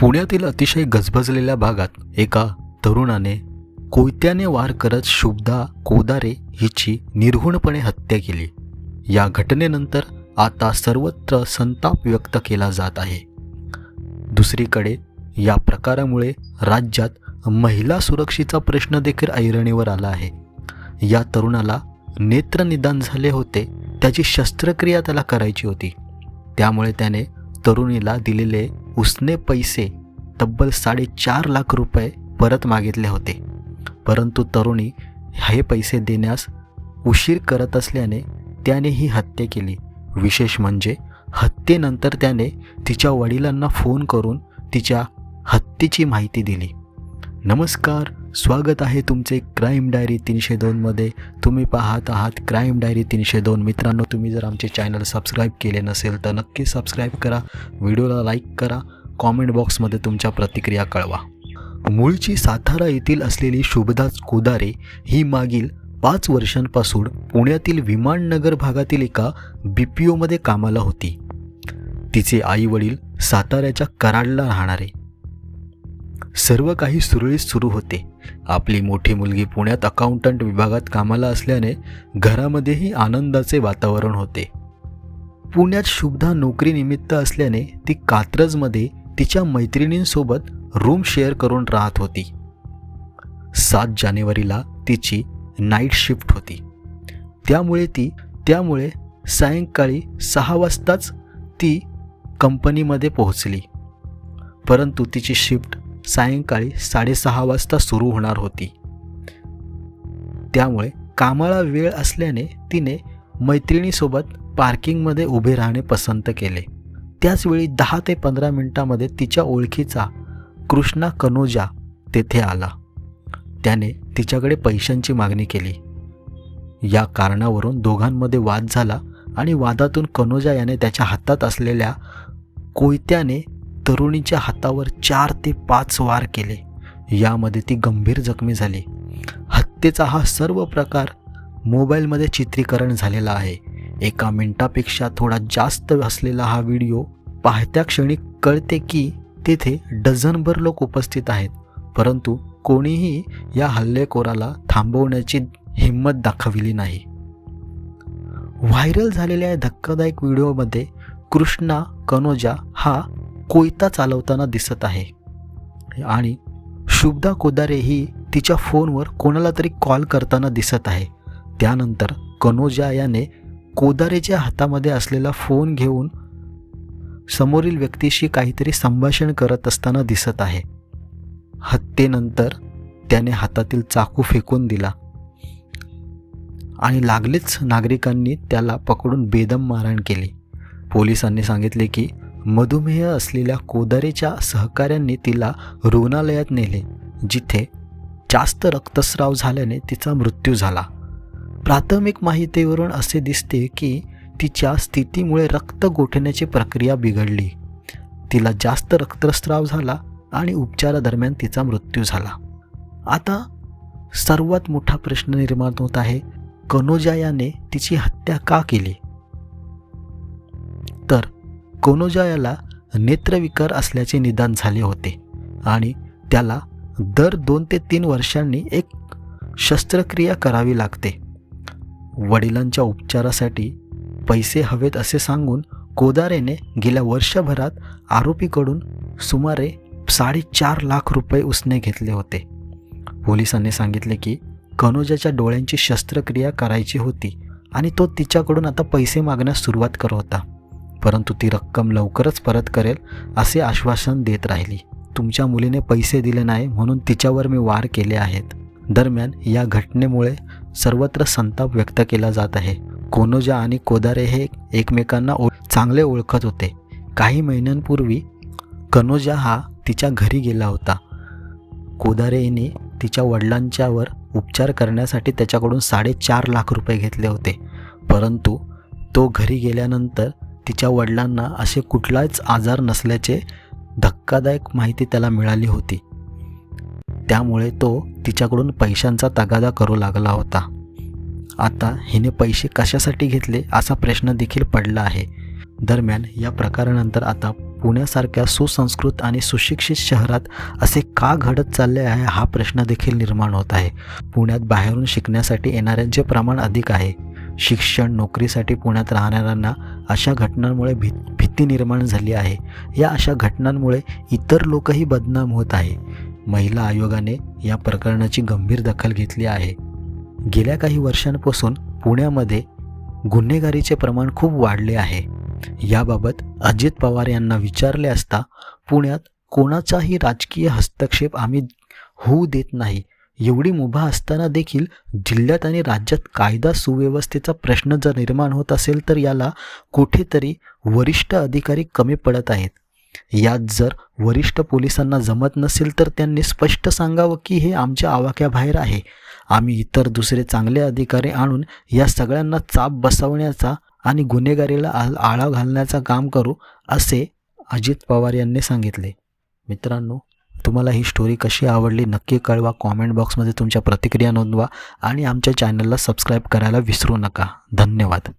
पुण्यातील अतिशय गजबजलेल्या भागात एका तरुणाने कोयत्याने वार करत शुभदा कोदारे हिची निर्घुणपणे हत्या केली. या घटनेनंतर आता सर्वत्र संताप व्यक्त केला जात आहे. दुसरीकडे या प्रकारामुळे राज्यात महिला सुरक्षेचा प्रश्न देखील ऐरणीवर आला आहे. या तरुणाला नेत्रनिदान झाले होते त्याची शस्त्रक्रिया त्याला करायची होती. त्यामुळे त्याने तरुणीला दिलेले उसने पैसे तब्बल साडेचार लाख रुपये परत मागितले होते. परंतु तरुणी हे पैसे देण्यास उशीर करत असल्याने त्याने ही हत्या केली. विशेष म्हणजे हत्येनंतर त्याने तिच्या वडिलांना फोन करून तिच्या हत्येची माहिती दिली. नमस्कार स्वागत आहे तुमचे क्राईम डायरी तीनशे दोनमध्ये तुम्ही पाहत आहात क्राईम डायरी तीनशे दोन. मित्रांनो तुम्ही जर आमचे चॅनल सबस्क्राईब केले नसेल तर नक्की सबस्क्राईब करा. व्हिडिओला लाईक करा. कॉमेंट बॉक्समध्ये तुमच्या प्रतिक्रिया कळवा. मूळची सातारा येथील असलेली शुभदास कोदारे ही मागील पाच वर्षांपासून पुण्यातील विमाननगर भागातील एका बी पी ओमध्ये कामाला होती. तिचे आई वडील साताऱ्याच्या कराडला राहणारे. सर्व काही सुरळीत सुरू होते. आपली मोठी मुलगी पुण्यात अकाउंटंट विभागात कामाला असल्याने घरामध्येही आनंदाचे वातावरण होते. पुण्यात शुभदा नोकरीनिमित्त असल्याने ती कात्रजमध्ये तिच्या मैत्रिणींसोबत रूम शेअर करून राहत होती. सात जानेवारीला तिची नाईट शिफ्ट होती. त्यामुळे ती त्यामुळे सायंकाळी सहा वाजताच ती कंपनीमध्ये पोहोचली. परंतु तिची शिफ्ट सायंकाळी साडेसहा वाजता सुरू होणार होती. त्यामुळे कामाला वेळ असल्याने तिने मैत्रिणीसोबत पार्किंगमध्ये उभे राहणे पसंत केले. त्याचवेळी दहा ते पंधरा मिनिटामध्ये तिच्या ओळखीचा कृष्णा कनोजा तेथे आला. त्याने तिच्याकडे पैशांची मागणी केली. या कारणावरून दोघांमध्ये वाद झाला आणि वादातून कनोजा याने त्याच्या हातात असलेल्या कोयत्याने तरुणीच्या हातावर चार ते पाच वार केले. यामध्ये ती गंभीर जखमी झाली. हत्येचा हा सर्व प्रकार मोबाईलमध्ये चित्रीकरण झालेला आहे. एका मिनिटापेक्षा थोडा जास्त असलेला हा व्हिडिओ पाहत्या क्षणी कळते की तेथे डझनभर लोक उपस्थित आहेत. परंतु कोणीही या हल्लेखोराला थांबवण्याची हिंमत दाखविली नाही. व्हायरल झालेल्या या धक्कादायक व्हिडिओमध्ये कृष्णा कनोजा हा कोयता चालवताना दिसत आहे. आणि शुभदा कोदारे ही तिच्या फोनवर कोणाला तरी कॉल करताना दिसत आहे. त्यानंतर कनोजा याने कोदारेच्या हातामध्ये असलेला फोन घेऊन समोरील व्यक्तीशी काहीतरी संभाषण करत असताना दिसत आहे. हत्येनंतर त्याने हातातील चाकू फेकून दिला. आणि लागलीच नागरिकांनी त्याला पकडून बेदम मारहाण केली. पोलिसांनी सांगितले की मधुमेह असलेल्या कोदारेच्या सहकाऱ्यांनी तिला रुग्णालयात नेले जिथे जास्त रक्तस्राव झाल्याने तिचा मृत्यू झाला. प्राथमिक माहितीवरून असे दिसते की तिच्या स्थितीमुळे रक्त गोठण्याची प्रक्रिया बिघडली. तिला जास्त रक्तस्राव झाला आणि उपचारादरम्यान तिचा मृत्यू झाला. आता सर्वात मोठा प्रश्न निर्माण होत आहे कनोजा याने तिची हत्या का केली? कनोजा याला नेत्रविकार असल्याचे निदान झाले होते आणि त्याला दर दोन ते तीन वर्षांनी एक शस्त्रक्रिया करावी लागते. वडिलांच्या उपचारासाठी पैसे हवेत असे सांगून कोदारेने गेल्या वर्षभरात आरोपीकडून सुमारे साडेचार लाख रुपये उसने घेतले होते. पोलिसांनी सांगितले की कनोजाच्या डोळ्यांची शस्त्रक्रिया करायची होती आणि तो तिच्याकडून आता पैसे मागण्यास सुरुवात करत होता. परंतु ती रक्कम लवकरच परत करेल असे आश्वासन देत राहिली. तुमच्या मुलीने पैसे दिले नाही म्हणून तिच्यावर मी वार केले आहेत. दरम्यान या घटनेमुळे सर्वत्र संताप व्यक्त केला जात आहे. कोनोजा आणि कोदारे हे एकमेकांना ओ चांगले ओळखत होते. काही महिन्यांपूर्वी कनोजा हा तिच्या घरी गेला होता. कोदारेने तिच्या वडिलांच्यावर उपचार करण्यासाठी त्याच्याकडून साडेचार लाख रुपये घेतले होते. परंतु तो घरी गेल्यानंतर तिच्या वडिलांना असे कुठलाच आजार नसल्याचे धक्कादायक माहिती त्याला मिळाली होती. त्यामुळे तो तिच्याकडून पैशांचा तगादा करू लागला होता. आता हिने पैसे कशासाठी घेतले असा प्रश्न देखील पडला आहे. दरम्यान या प्रकारानंतर आता पुण्यासारख्या सुसंस्कृत आणि सुशिक्षित शहरात असे का घडत चालले आहे हा प्रश्न देखील निर्माण होत आहे. पुण्यात बाहेरून शिकण्यासाठी येणाऱ्यांचे प्रमाण अधिक आहे. शिक्षण नोकरीसाठी पुण्यात राहणाऱ्यांना अशा घटनांमुळे भी भीती निर्माण झाली आहे. या अशा घटनांमुळे इतर लोकही बदनाम होत आहे. महिला आयोगाने या प्रकरणाची गंभीर दखल घेतली आहे. गेल्या काही वर्षांपासून पुण्यामध्ये गुन्हेगारीचे प्रमाण खूप वाढले आहे. याबाबत अजित पवार यांना विचारले असता पुण्यात कोणाचाही राजकीय हस्तक्षेप आम्ही होऊ देत नाही एवढी मुभा असताना देखील जिल्ह्यात आणि राज्यात कायदा सुव्यवस्थेचा प्रश्न जर निर्माण होत असेल तर याला कुठेतरी वरिष्ठ अधिकारी कमी पडत आहेत. यात जर वरिष्ठ पोलिसांना जमत नसेल तर त्यांनी स्पष्ट सांगावं की हे आमच्या आवाक्याबाहेर आहे. आम्ही इतर दुसरे चांगले अधिकारी आणून या सगळ्यांना चाप बसवण्याचा आणि गुन्हेगारीला आ आळा घालण्याचा काम करू असे अजित पवार यांनी सांगितले. मित्रांनो तुम्हाला ही स्टोरी कशी आवडली नक्की कळवा. कॉमेंट बॉक्समध्ये तुमच्या प्रतिक्रिया नोंदवा आणि आमच्या चॅनलला सबस्क्राईब करायला विसरू नका. धन्यवाद.